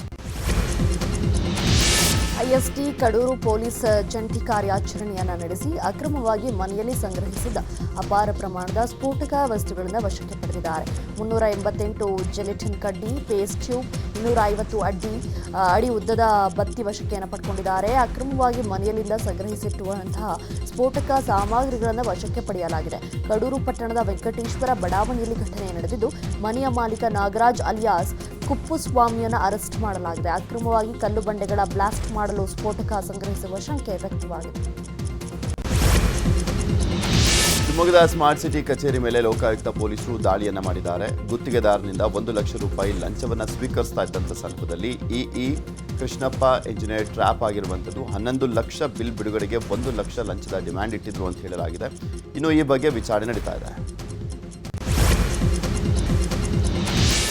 ಐಎಸ್ಟಿ ಕಡೂರು ಪೊಲೀಸ್ ಜಂಟಿ ಕಾರ್ಯಾಚರಣೆಯನ್ನು ನಡೆಸಿ ಅಕ್ರಮವಾಗಿ ಮನೆಯಲ್ಲಿ ಸಂಗ್ರಹಿಸಿದ್ದ ಅಪಾರ ಪ್ರಮಾಣದ ಸ್ಫೋಟಕ ವಸ್ತುಗಳನ್ನು ವಶಕ್ಕೆ ಪಡೆದಿದ್ದಾರೆ. ಮುನ್ನೂರ ಎಂಬತ್ತೆಂಟು ಜೆಲಿಟಿನ್ ಕಡ್ಡಿ ಪೇಸ್ಟ್ ಟ್ಯೂಬ್ ಇನ್ನೂರ ಐವತ್ತು ಅಡ್ಡಿ ಅಡಿ ಉದ್ದದ ಬತ್ತಿ ವಶಕ್ಕೆಯನ್ನು ಪಡ್ಕೊಂಡಿದ್ದಾರೆ. ಅಕ್ರಮವಾಗಿ ಮನೆಯಲ್ಲಿಂದ ಸಂಗ್ರಹಿಸಿಟ್ಟುವಂತಹ ಸ್ಫೋಟಕ ಸಾಮಗ್ರಿಗಳನ್ನು ವಶಕ್ಕೆ ಪಡೆಯಲಾಗಿದೆ. ಕಡೂರು ಪಟ್ಟಣದ ವೆಂಕಟೇಶ್ವರ ಬಡಾವಣೆಯಲ್ಲಿ ಘಟನೆ ನಡೆದಿದ್ದು, ಮನೆಯ ಮಾಲೀಕ ನಾಗರಾಜ್ ಅಲಿಯಾಸ್ ಕುಪ್ಪುಸ್ವಾಮಿಯನ್ನು ಅರೆಸ್ಟ್ ಮಾಡಲಾಗಿದೆ. ಅಕ್ರಮವಾಗಿ ಕಲ್ಲು ಬಂಡೆಗಳ ಬ್ಲಾಸ್ಟ್ ಮಾಡಲು ಸ್ಫೋಟಕ ಸಂಗ್ರಹಿಸುವ ಶಂಕೆ ವ್ಯಕ್ತವಾಗಿದೆ. ಶಿವಮೊಗ್ಗದ ಸ್ಮಾರ್ಟ್ ಸಿಟಿ ಕಚೇರಿ ಮೇಲೆ ಲೋಕಾಯುಕ್ತ ಪೊಲೀಸರು ದಾಳಿಯನ್ನ ಮಾಡಿದ್ದಾರೆ. ಗುತ್ತಿಗೆದಾರನಿಂದ ಒಂದು ಲಕ್ಷ ರೂಪಾಯಿ ಲಂಚವನ್ನ ಸ್ವೀಕರಿಸ್ತಾ ಇದ್ದಂಥ ಸಂದರ್ಭದಲ್ಲಿ ಇಇ ಕೃಷ್ಣಪ್ಪ ಎಂಜಿನಿಯರ್ ಟ್ರ್ಯಾಪ್ ಆಗಿರುವಂಥದ್ದು ಹನ್ನೊಂದು ಲಕ್ಷ ಬಿಲ್ ಬಿಡುಗಡೆಗೆ ಒಂದು ಲಕ್ಷ ಲಂಚದ ಡಿಮ್ಯಾಂಡ್ ಇಟ್ಟಿದ್ರು ಅಂತ ಹೇಳಲಾಗಿದೆ. ಇನ್ನು ಈ ಬಗ್ಗೆ ವಿಚಾರಣೆ ನಡೀತಾ ಇದೆ.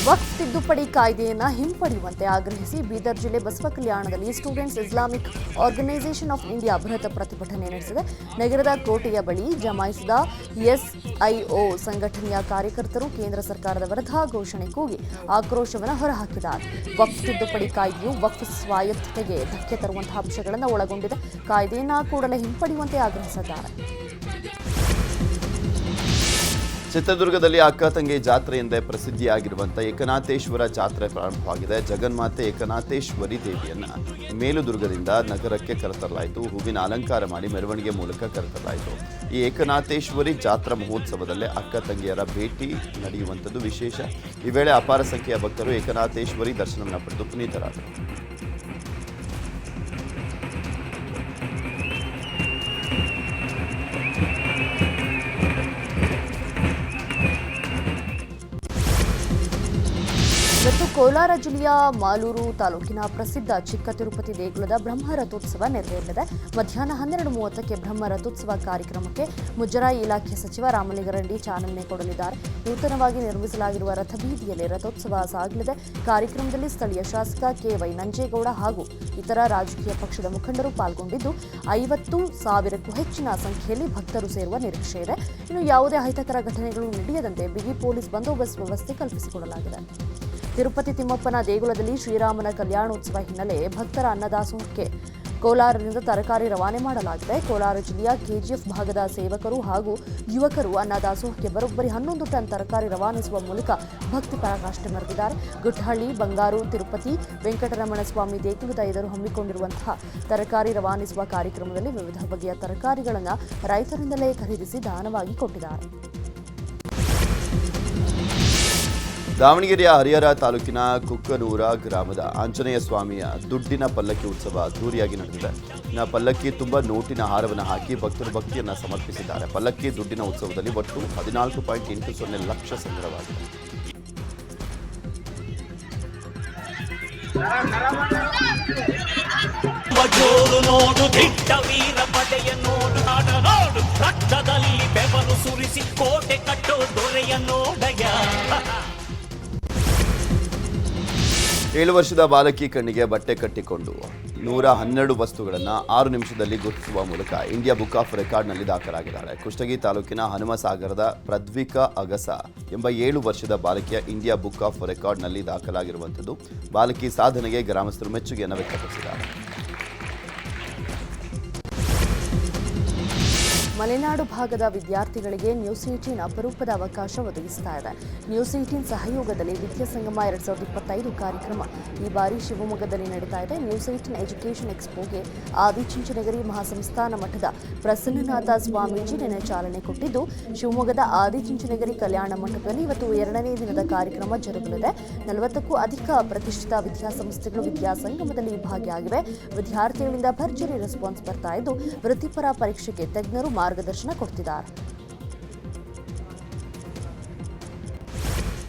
ವಕ್ಫ್ ತಿದ್ದುಪಡಿ ಕಾಯ್ದೆಯನ್ನು ಹಿಂಪಡೆಯುವಂತೆ ಆಗ್ರಹಿಸಿ ಬೀದರ್ ಜಿಲ್ಲೆ Basava ಕಲ್ಯಾಣದಲ್ಲಿ Students Islamic Organisation of India ಬೃಹತ್ ಪ್ರತಿಭಟನೆ ನಡೆಸಿದೆ. ನಗರದ ಕೋಟೆಯ ಬಳಿ ಜಮಾಯಿಸಿದ ಎಸ್ಐಒ ಸಂಘಟನೆಯ ಕಾರ್ಯಕರ್ತರು ಕೇಂದ್ರ ಸರ್ಕಾರದ ವಿರುದ್ಧ ಘೋಷಣೆ ಕೂಗಿ ಆಕ್ರೋಶವನ್ನು ಹೊರಹಾಕಿದ್ದಾರೆ. ವಕ್ಫ್ ತಿದ್ದುಪಡಿ ಕಾಯ್ದೆಯು ವಕ್ಫ್ ಸ್ವಾಯತ್ತತೆಗೆ ಧಕ್ಕೆ ತರುವಂತಹ ಅಂಶಗಳನ್ನು ಒಳಗೊಂಡಿದೆ. ಕಾಯ್ದೆಯನ್ನು ಕೂಡಲೇ ಹಿಂಪಡೆಯುವಂತೆ ಆಗ್ರಹಿಸಿದ್ದಾರೆ. ಚಿತ್ರದುರ್ಗದಲ್ಲಿ ಅಕ್ಕ ತಂಗಿ ಜಾತ್ರೆ ಎಂದೇ ಪ್ರಸಿದ್ಧಿಯಾಗಿರುವಂಥ ಏಕನಾಥೇಶ್ವರ ಜಾತ್ರೆ ಪ್ರಾರಂಭವಾಗಿದೆ. ಜಗನ್ಮಾತೆ ಏಕನಾಥೇಶ್ವರಿ ದೇವಿಯನ್ನ ಮೇಲುದುರ್ಗದಿಂದ ನಗರಕ್ಕೆ ಕರೆತರಲಾಯಿತು. ಹೂವಿನ ಅಲಂಕಾರ ಮಾಡಿ ಮೆರವಣಿಗೆ ಮೂಲಕ ಕರೆತರಲಾಯಿತು. ಈ ಏಕನಾಥೇಶ್ವರಿ ಜಾತ್ರಾ ಮಹೋತ್ಸವದಲ್ಲಿ ಅಕ್ಕ ತಂಗಿಯರ ಭೇಟಿ ನಡೆಯುವಂಥದ್ದು ವಿಶೇಷ. ಈ ವೇಳೆ ಅಪಾರ ಸಂಖ್ಯೆಯ ಭಕ್ತರು ಏಕನಾಥೇಶ್ವರಿ ದರ್ಶನವನ್ನು ಪಡೆದು ಪುನೀತರಾದರು. ಕೋಲಾರ ಜಿಲ್ಲೆಯ ಮಾಲೂರು ತಾಲೂಕಿನ ಪ್ರಸಿದ್ಧ ಚಿಕ್ಕ ತಿರುಪತಿ ದೇಗುಲದ ಬ್ರಹ್ಮ ರಥೋತ್ಸವ ನೆರವೇರಲಿದೆ. ಮಧ್ಯಾಹ್ನ ಹನ್ನೆರಡು ಮೂವತ್ತಕ್ಕೆ ಬ್ರಹ್ಮ ರಥೋತ್ಸವ ಕಾರ್ಯಕ್ರಮಕ್ಕೆ ಮುಜರಾಯಿ ಇಲಾಖೆ ಸಚಿವ ರಾಮಲಿಂಗರೆಡ್ಡಿ ಚಾಲನೆ ಕೊಡಲಿದ್ದಾರೆ. ನೂತನವಾಗಿ ನಿರ್ಮಿಸಲಾಗಿರುವ ರಥಬೀದಿಯಲ್ಲಿ ರಥೋತ್ಸವ ಸಾಗಲಿದೆ. ಕಾರ್ಯಕ್ರಮದಲ್ಲಿ ಸ್ಥಳೀಯ ಶಾಸಕ ಕೆ ವೈ ನಂಜೇಗೌಡ ಹಾಗೂ ಇತರ ರಾಜಕೀಯ ಪಕ್ಷದ ಮುಖಂಡರು ಪಾಲ್ಗೊಂಡಿದ್ದು, ಐವತ್ತು ಸಾವಿರಕ್ಕೂ ಹೆಚ್ಚಿನ ಸಂಖ್ಯೆಯಲ್ಲಿ ಭಕ್ತರು ಸೇರುವ ನಿರೀಕ್ಷೆ ಇದೆ. ಇನ್ನು ಯಾವುದೇ ಅಹಿತಕರ ಘಟನೆಗಳು ನಡೆಯದಂತೆ ಬಿಗಿ ಪೊಲೀಸ್ ಬಂದೋಬಸ್ತ್ ವ್ಯವಸ್ಥೆ ಕಲ್ಪಿಸಿಕೊಡಲಾಗಿದೆ. ತಿರುಪತಿ ತಿಮ್ಮಪ್ಪನ ದೇಗುಲದಲ್ಲಿ ಶ್ರೀರಾಮನ ಕಲ್ಯಾಣೋತ್ಸವ ಹಿನ್ನೆಲೆ ಭಕ್ತರ ಅನ್ನದಾಸೋಹಕ್ಕೆ ಕೋಲಾರದಿಂದ ತರಕಾರಿ ರವಾನೆ ಮಾಡಲಾಗಿದೆ. ಕೋಲಾರ ಜಿಲ್ಲೆಯ ಕೆಜಿಎಫ್ ಭಾಗದ ಸೇವಕರು ಹಾಗೂ ಯುವಕರು ಅನ್ನದಾಸೋಹಕ್ಕೆ ಬರೋಬ್ಬರಿ ಹನ್ನೊಂದು ಟನ್ ತರಕಾರಿ ರವಾನಿಸುವ ಮೂಲಕ ಭಕ್ತಿ ಪರಾಕಾಷ್ಠೆ ಮೆರೆದಿದ್ದಾರೆ ಗುಟ್ಟಹಳ್ಳಿ ಬಂಗಾರು, ತಿರುಪತಿ, ವೆಂಕಟರಮಣ ಸ್ವಾಮಿ ದೇಗುಲದ ಎದುರು ಹಮ್ಮಿಕೊಂಡಿರುವಂತಹ ತರಕಾರಿ ರವಾನಿಸುವ ಕಾರ್ಯಕ್ರಮದಲ್ಲಿ ವಿವಿಧ ಬಗೆಯ ತರಕಾರಿಗಳನ್ನು ರೈತರಿಂದಲೇ ಖರೀದಿಸಿ ದಾನವಾಗಿ ಕೊಟ್ಟಿದ್ದಾರೆ. ದಾವಣಗೆರೆಯ ಹರಿಹರ ತಾಲೂಕಿನ ಕುಕ್ಕನೂರ ಗ್ರಾಮದ ಆಂಜನೇಯ ಸ್ವಾಮಿಯ ದುಡ್ಡಿನ ಪಲ್ಲಕ್ಕಿ ಉತ್ಸವ ಅದ್ದೂರಿಯಾಗಿ ನಡೆದಿದೆ. ಇನ್ನು ಪಲ್ಲಕ್ಕಿ ತುಂಬ ನೋಟಿನ ಹಾರವನ್ನು ಹಾಕಿ ಭಕ್ತರು ಭಕ್ತಿಯನ್ನು ಸಮರ್ಪಿಸಿದ್ದಾರೆ. ಪಲ್ಲಕ್ಕಿ ದುಡ್ಡಿನ ಉತ್ಸವದಲ್ಲಿ ಒಟ್ಟು ಹದಿನಾಲ್ಕು ಪಾಯಿಂಟ್ ಎಂಟು ಸೊನ್ನೆ ಲಕ್ಷ ಸಂಗ್ರಹವಾಗಿದೆ. ಕೋಟೆ ಕಟ್ಟೋ ದೊರೆಯ ಏಳು ವರ್ಷದ ಬಾಲಕಿ ಕಣ್ಣಿಗೆ ಬಟ್ಟೆ ಕಟ್ಟಿಕೊಂಡು ನೂರ ಹನ್ನೆರಡು ವಸ್ತುಗಳನ್ನು ಆರು ನಿಮಿಷದಲ್ಲಿ ಗುರುತಿಸುವ ಮೂಲಕ ಇಂಡಿಯಾ ಬುಕ್ ಆಫ್ ರೆಕಾರ್ಡ್ನಲ್ಲಿ ದಾಖಲಾಗಿದ್ದಾಳೆ ಕುಷ್ಟಗಿ ತಾಲೂಕಿನ ಹನುಮಸಾಗರದ ಪ್ರದ್ವಿಕಾ ಅಗಸ ಎಂಬ ಏಳು ವರ್ಷದ ಬಾಲಕಿಯ ಇಂಡಿಯಾ ಬುಕ್ ಆಫ್ ರೆಕಾರ್ಡ್ನಲ್ಲಿ ದಾಖಲಾಗಿರುವಂಥದ್ದು. ಬಾಲಕಿ ಸಾಧನೆಗೆ ಗ್ರಾಮಸ್ಥರು ಮೆಚ್ಚುಗೆಯನ್ನು ವ್ಯಕ್ತಪಡಿಸಿದ್ದಾರೆ. ಮಲೆನಾಡು ಭಾಗದ ವಿದ್ಯಾರ್ಥಿಗಳಿಗೆ ನ್ಯೂಸ್ ಏಟೀನ್ ಅಪರೂಪದ ಅವಕಾಶ ಒದಗಿಸ್ತಾ ಇದೆ. ನ್ಯೂಸ್ ಏಟೀನ್ ಸಹಯೋಗದಲ್ಲಿ ವಿದ್ಯಾಸಂಗಮ ಎರಡ್ ಸಾವಿರದ ಇಪ್ಪತ್ತೈದು ಕಾರ್ಯಕ್ರಮ ಈ ಬಾರಿ ಶಿವಮೊಗ್ಗದಲ್ಲಿ ನಡೀತಾ ಇದೆ. ನ್ಯೂಸ್ ಏಟೀನ್ ಎಜುಕೇಷನ್ ಎಕ್ಸ್ಪೋಗೆ ಆದಿಚುಂಚನಗಿರಿ ಮಹಾಸಂಸ್ಥಾನ ಮಠದ ಪ್ರಸನ್ನನಾಥ ಸ್ವಾಮೀಜಿ ನಿನ್ನೆ ಚಾಲನೆ ಕೊಟ್ಟಿದ್ದು, ಶಿವಮೊಗ್ಗದ ಆದಿಚುಂಚನಗಿರಿ ಕಲ್ಯಾಣ ಮಠದಲ್ಲಿ ಇವತ್ತು ಎರಡನೇ ದಿನದ ಕಾರ್ಯಕ್ರಮ ಜರುಗಲಿದೆ. ನಲವತ್ತಕ್ಕೂ ಅಧಿಕ ಪ್ರತಿಷ್ಠಿತ ವಿದ್ಯಾಸಂಸ್ಥೆಗಳು ವಿದ್ಯಾಸಂಗಮದಲ್ಲಿ ಭಾಗಿಯಾಗಿವೆ. ವಿದ್ಯಾರ್ಥಿಗಳಿಂದ ಭರ್ಜರಿ ರೆಸ್ಪಾನ್ಸ್ ಬರ್ತಾ ಇದ್ದು, ವೃತ್ತಿಪರ ಪರೀಕ್ಷೆಗೆ ತಜ್ಞರು ಮಾರ್ಗದರ್ಶನ ಕೊಡ್ತಿದ್ದಾರೆ.